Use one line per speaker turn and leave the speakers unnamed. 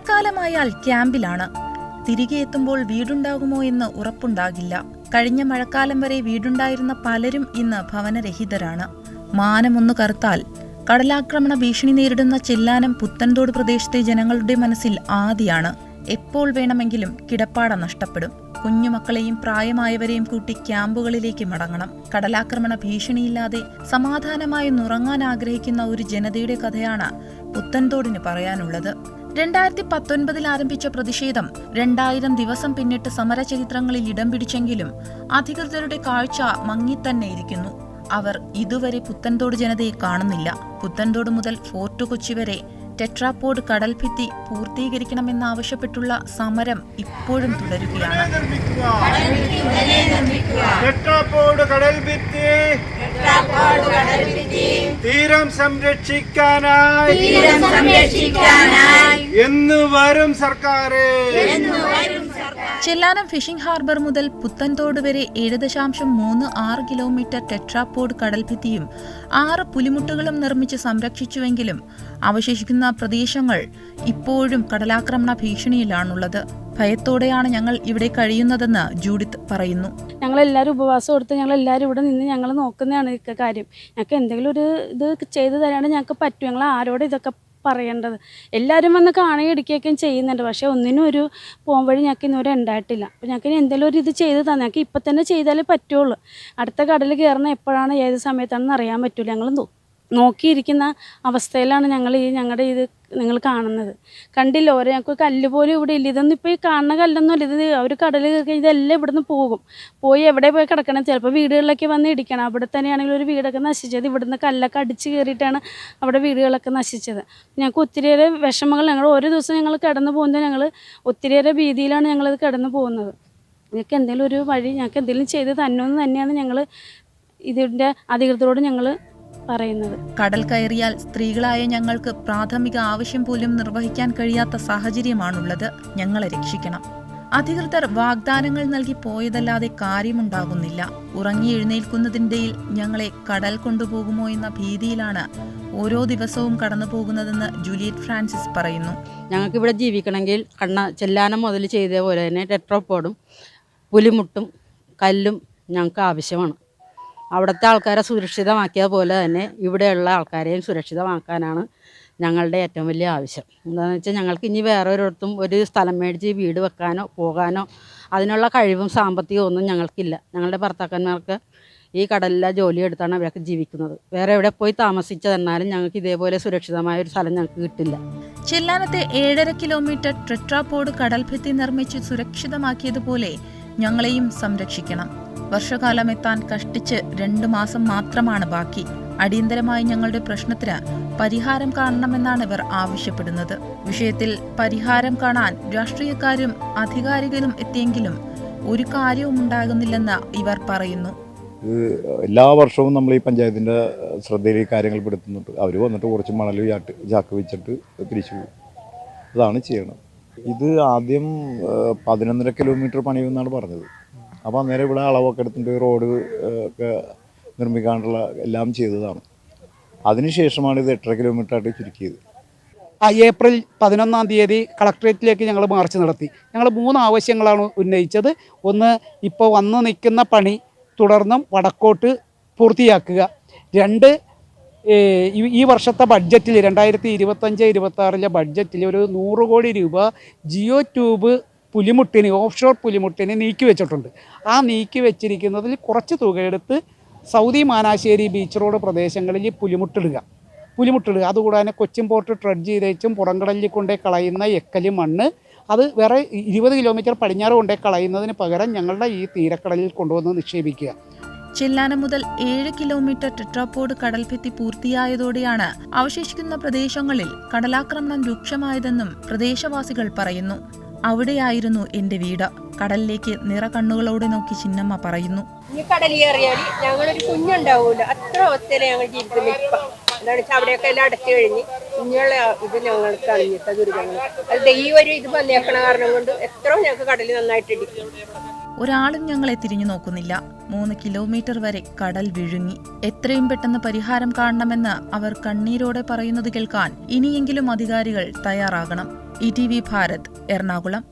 മഴക്കാലമായാൽ ക്യാമ്പിലാണ്. തിരികെ എത്തുമ്പോൾ വീടുണ്ടാകുമോ എന്ന് ഉറപ്പുണ്ടാകില്ല. കഴിഞ്ഞ മഴക്കാലം വരെ വീടുണ്ടായിരുന്ന പലരും ഇന്ന് ഭവനരഹിതരാണ്. മാനമൊന്നു കറുത്താൽ കടലാക്രമണ ഭീഷണി നേരിടുന്ന ചെല്ലാനം പുത്തൻതോട് പ്രദേശത്തെ ജനങ്ങളുടെ മനസ്സിൽ ആദിയാണ്. എപ്പോൾ വേണമെങ്കിലും കിടപ്പാട നഷ്ടപ്പെടും. കുഞ്ഞുമക്കളെയും പ്രായമായവരെയും കൂട്ടി ക്യാമ്പുകളിലേക്ക് മടങ്ങണം. കടലാക്രമണ ഭീഷണിയില്ലാതെ സമാധാനമായി നുറങ്ങാൻ ആഗ്രഹിക്കുന്ന ഒരു ജനതയുടെ കഥയാണ് പുത്തൻതോടിന് പറയാനുള്ളത്. രണ്ടായിരത്തി പത്തൊൻപതിൽ ആരംഭിച്ച പ്രതിഷേധം രണ്ടായിരം ദിവസം പിന്നിട്ട് സമരചരിത്രങ്ങളിൽ ഇടം പിടിച്ചെങ്കിലും അധികൃതരുടെ കാഴ്ച മങ്ങിത്തന്നെ ഇരിക്കുന്നു. അവർ ഇതുവരെ പുത്തൻതോട് ജനതയെ കാണുന്നില്ല. പുത്തൻതോട് മുതൽ ഫോർട്ട് കൊച്ചി വരെ ടെട്രാപോഡ് കടൽഭിത്തി പൂർത്തീകരിക്കണമെന്നാവശ്യപ്പെട്ടുള്ള സമരം ഇപ്പോഴും തുടരുകയാണ്.
ടെട്രാപ്പോഡ് കടൽ സംരക്ഷിക്കാനായി. തീരം സംരക്ഷിക്കാനായി. എന്ന് വരും സർക്കാരേ.
ചെല്ലാനം ഫിഷിംഗ് ഹാർബർ മുതൽ പുത്തൻതോട് വരെ ഏഴ് ദശാംശം മൂന്ന് ആറ് കിലോമീറ്റർ ടെട്രാപോഡ് കടൽഭിത്തിയും ആറ് പുലിമുട്ടുകളും നിർമ്മിച്ച് സംരക്ഷിച്ചുവെങ്കിലും അവശേഷിക്കുന്ന പ്രദേശങ്ങൾ ഇപ്പോഴും കടലാക്രമണ ഭീഷണിയിലാണുള്ളത്. ഭയത്തോടെയാണ് ഞങ്ങൾ ഇവിടെ കഴിയുന്നതെന്ന് ജൂഡിത്ത് പറയുന്നു.
ഞങ്ങളെല്ലാവരും ഉപവാസം എടുത്ത് ഞങ്ങളെല്ലാവരും ഇവിടെ നിന്ന് ഞങ്ങൾ നോക്കുന്നതാണ് ഇക്ക കാര്യം. ഞങ്ങൾക്ക് എന്തെങ്കിലും ഒരു ഇത് ചെയ്തു തരാണ്ട് ഞങ്ങൾക്ക് പറ്റും. ഞങ്ങൾ ആരോട് ഇതൊക്കെ പറയേണ്ടത്. എല്ലാവരും വന്ന് കാണുകയും ചെയ്യുന്നുണ്ട്. പക്ഷേ ഒന്നിനും ഒരു പോകാൻ വഴി ഞങ്ങൾക്ക് ഇന്നുവരെ ഉണ്ടായിട്ടില്ല. അപ്പോൾ ഞങ്ങൾക്ക് ഇനി എന്തെങ്കിലും ഒരു ഇത് ചെയ്ത് തന്നെ ഞങ്ങൾക്ക് ഇപ്പം തന്നെ ചെയ്താലേ പറ്റുള്ളൂ. അടുത്ത കടൽ കയറുന്ന എപ്പോഴാണ് ഏത് സമയത്താണെന്ന് അറിയാൻ പറ്റില്ല ഞങ്ങൾ നോക്കിയിരിക്കുന്ന അവസ്ഥയിലാണ് ഞങ്ങൾ ഈ ഞങ്ങളുടെ ഇത് നിങ്ങൾ കാണുന്നത്. കണ്ടില്ല ഓരോ ഞങ്ങൾക്ക് കല്ല് പോലും ഇവിടെ ഇല്ല. ഇതൊന്നും ഇപ്പോൾ ഈ കാണുന്ന കല്ലൊന്നും അല്ല ഇത് അവർ കടൽ കയറി ഇതെല്ലാം ഇവിടുന്ന് പോകും. പോയി എവിടെ പോയി കിടക്കണം? ചിലപ്പോൾ വീടുകളിലൊക്കെ വന്ന് ഇടിക്കണം. അവിടെ തന്നെയാണെങ്കിൽ ഒരു വീടൊക്കെ നശിച്ചത്. ഇവിടുന്ന് കല്ലൊക്കെ അടിച്ച് കയറിയിട്ടാണ് അവിടെ വീടുകളൊക്കെ നശിച്ചത്. ഞങ്ങൾക്ക് ഒത്തിരിയേറെ വിഷമങ്ങൾ ഞങ്ങൾ ഓരോ ദിവസം ഞങ്ങൾ കിടന്നു പോകുന്നത് ഞങ്ങൾ ഒത്തിരിയേറെ ഭീതിയിലാണ് ഞങ്ങളത് കിടന്നു പോകുന്നത്. ഞങ്ങൾക്ക് എന്തെങ്കിലും ഒരു വഴി ഞങ്ങൾക്ക് എന്തെങ്കിലും ചെയ്ത് തന്നോന്ന് തന്നെയാണ് ഞങ്ങൾ ഇതിന്റെ അധികൃതരോട് ഞങ്ങൾ പറയുന്നത്.
കടൽ കയറിയാൽ സ്ത്രീകളായ ഞങ്ങൾക്ക് പ്രാഥമിക ആവശ്യം പോലും നിർവഹിക്കാൻ കഴിയാത്ത സാഹചര്യമാണുള്ളത്. ഞങ്ങളെ രക്ഷിക്കണം. അധികൃതർ വാഗ്ദാനങ്ങൾ നൽകി പോയതല്ലാതെ കാര്യമുണ്ടാകുന്നില്ല. ഉറങ്ങി എഴുന്നേൽക്കുന്നതിന്റെയിൽ ഞങ്ങളെ കടൽ കൊണ്ടുപോകുമോ എന്ന ഭീതിയിലാണ് ഓരോ ദിവസവും കടന്നു പോകുന്നതെന്ന് ജൂലിയറ്റ് ഫ്രാൻസിസ് പറയുന്നു.
ഞങ്ങൾക്ക് ഇവിടെ ജീവിക്കണമെങ്കിൽ കണ്ണ ചെല്ലാനം മുതൽ ചെയ്ത പോലെ തന്നെ ടെട്രോപ്പോടും പുലിമുട്ടും കല്ലും ഞങ്ങൾക്ക് ആവശ്യമാണ്. അവിടുത്തെ ആൾക്കാരെ സുരക്ഷിതമാക്കിയ പോലെ തന്നെ ഇവിടെയുള്ള ആൾക്കാരെയും സുരക്ഷിതമാക്കാനാണ് ഞങ്ങളുടെ ഏറ്റവും വലിയ ആവശ്യം. എന്താണെന്ന് വെച്ചാൽ ഞങ്ങൾക്ക് ഇനി വേറെ ഒരിടത്തും ഒരു സ്ഥലം മേടിച്ച് വീട് വെക്കാനോ പോകാനോ അതിനുള്ള കഴിവും സാമ്പത്തികവും ഒന്നും ഞങ്ങൾക്കില്ല. ഞങ്ങളുടെ ഭർത്താക്കന്മാർക്ക് ഈ കടലിലെ ജോലി എടുത്താണ് അവരൊക്കെ ജീവിക്കുന്നത്. വേറെ എവിടെ പോയി താമസിച്ചതെന്നാലും ഞങ്ങൾക്ക് ഇതേപോലെ സുരക്ഷിതമായ ഒരു സ്ഥലം ഞങ്ങൾക്ക് കിട്ടില്ല.
ചെല്ലാനത്തെ ഏഴര കിലോമീറ്റർ ട്രെട്രാപോഡ് കടൽഭിത്തി നിർമ്മിച്ച് സുരക്ഷിതമാക്കിയതുപോലെ ഞങ്ങളെയും സംരക്ഷിക്കണം. വർഷകാലം എത്താൻ കഷ്ടിച്ച് രണ്ടു മാസം മാത്രമാണ് ബാക്കി. അടിയന്തരമായി ഞങ്ങളുടെ പ്രശ്നത്തിന് പരിഹാരം കാണണമെന്നാണ് ഇവർ ആവശ്യപ്പെടുന്നത്. വിഷയത്തിൽ പരിഹാരം കാണാൻ രാഷ്ട്രീയക്കാരും അധികാരികളും എത്തിയെങ്കിലും ഒരു കാര്യവും ഉണ്ടാകുന്നില്ലെന്ന് ഇവർ പറയുന്നു.
എല്ലാ വർഷവും നമ്മൾ ഈ പഞ്ചായത്തിന്റെ ശ്രദ്ധയിൽ കാര്യങ്ങൾ പെടുത്തുന്നുണ്ട്. അവർ വന്നിട്ട് കുറച്ച് മണൽ ചാട്ട് ചാക്ക് വെച്ചിട്ട് തിരിച്ചു പോകും. അതാണ് ചെയ്യണം. ഇത് ആദ്യം പതിനൊന്നര കിലോമീറ്റർ പണിയുമെന്നാണ് പറഞ്ഞത്. അപ്പോൾ അന്നേരം ഇവിടെ അളവൊക്കെ എടുത്തിട്ട് റോഡ് ഒക്കെ നിർമ്മിക്കാനുള്ള എല്ലാം ചെയ്തതാണ്. അതിനുശേഷമാണ് ഇത് എട്ടര കിലോമീറ്റർ ആയിട്ട് ചുരുക്കിയത്.
ആ ഏപ്രിൽ പതിനൊന്നാം തീയതി കളക്ട്രേറ്റിലേക്ക് ഞങ്ങൾ മാർച്ച് നടത്തി. ഞങ്ങൾ മൂന്ന് ആവശ്യങ്ങളാണ് ഉന്നയിച്ചത്. ഒന്ന് ഇപ്പോൾ വന്ന് നിൽക്കുന്ന പണി തുടർന്നും വടക്കോട്ട് പൂർത്തിയാക്കുക. രണ്ട് ഈ വർഷത്തെ ബഡ്ജറ്റിൽ രണ്ടായിരത്തി ഇരുപത്തഞ്ച് ഇരുപത്താറിലെ ബഡ്ജറ്റിൽ ഒരു നൂറ് കോടി രൂപ ജിയോ ട്യൂബ് പുലിമുട്ടിന് ഓഫ്ഷോർ ഷോർ പുലിമുട്ടിന് നീക്കി വെച്ചിട്ടുണ്ട്. ആ നീക്കി വെച്ചിരിക്കുന്നതിൽ കുറച്ച് തുകയെടുത്ത് സൗദി മാനാശ്ശേരി ബീച്ച് റോഡ് പ്രദേശങ്ങളിൽ പുലിമുട്ടിടുക. പുലിമുട്ടിടുക. അതുകൂടാതെ കൊച്ചിൻ പോർട്ട് ട്രഡ്ജ് ചെയ്തേച്ചും പുറംകടലിൽ കൊണ്ടേ കളയുന്ന എക്കൽ മണ്ണ് അത് വേറെ ഇരുപത് കിലോമീറ്റർ പടിഞ്ഞാറ് കൊണ്ടേ കളയുന്നതിന് പകരം ഞങ്ങളുടെ ഈ തീരക്കടലിൽ കൊണ്ടുവന്ന് നിക്ഷേപിക്കുക.
ചെല്ലാനം മുതൽ ഏഴ് കിലോമീറ്റർ ടെട്രാപോഡ് കടൽഭിത്തി പൂർത്തിയായതോടെയാണ് അവശേഷിക്കുന്ന പ്രദേശങ്ങളിൽ കടലാക്രമണം രൂക്ഷമായതെന്നും പ്രദേശവാസികൾ പറയുന്നു. അവിടെയായിരുന്നു എന്റെ വീട്. കടലിലേക്ക് നിറ കണ്ണുകളോടെ നോക്കി ചിന്നമ്മ പറയുന്നു.
ഈ കടൽ കയറിയാൽ ഞങ്ങളൊരു കുഞ്ഞുണ്ടാവൂല? അത്ര അവസ്ഥയിലെ ഞങ്ങൾ ജീവിതത്തിൽ ഇപ്പം. എന്താണെന്ന് വെച്ചാൽ അവിടെയൊക്കെ എല്ലാം അടച്ചു കഴിഞ്ഞ് കുഞ്ഞുള്ള ഇത് ഞങ്ങൾക്ക് അണിഞ്ഞിട്ട ദുരിതങ്ങൾ. അത് ദൈവം ഒരു ഇത് വന്നേക്കണ കാരണം കൊണ്ട് എത്ര ഞങ്ങൾക്ക് കടലിൽ നന്നായിട്ട് ഇടിക്കും
ഒരാളും ഞങ്ങളെ തിരിഞ്ഞു നോക്കുന്നില്ല. മൂന്ന് കിലോമീറ്റർ വരെ കടൽ വിഴുങ്ങി. എത്രയും പെട്ടെന്ന് പരിഹാരം കാണണമെന്ന് അവർ കണ്ണീരോടെ പറയുന്നത് കേൾക്കാൻ ഇനിയെങ്കിലും അധികാരികൾ തയ്യാറാകണം. E T V Bharat Ernakulam.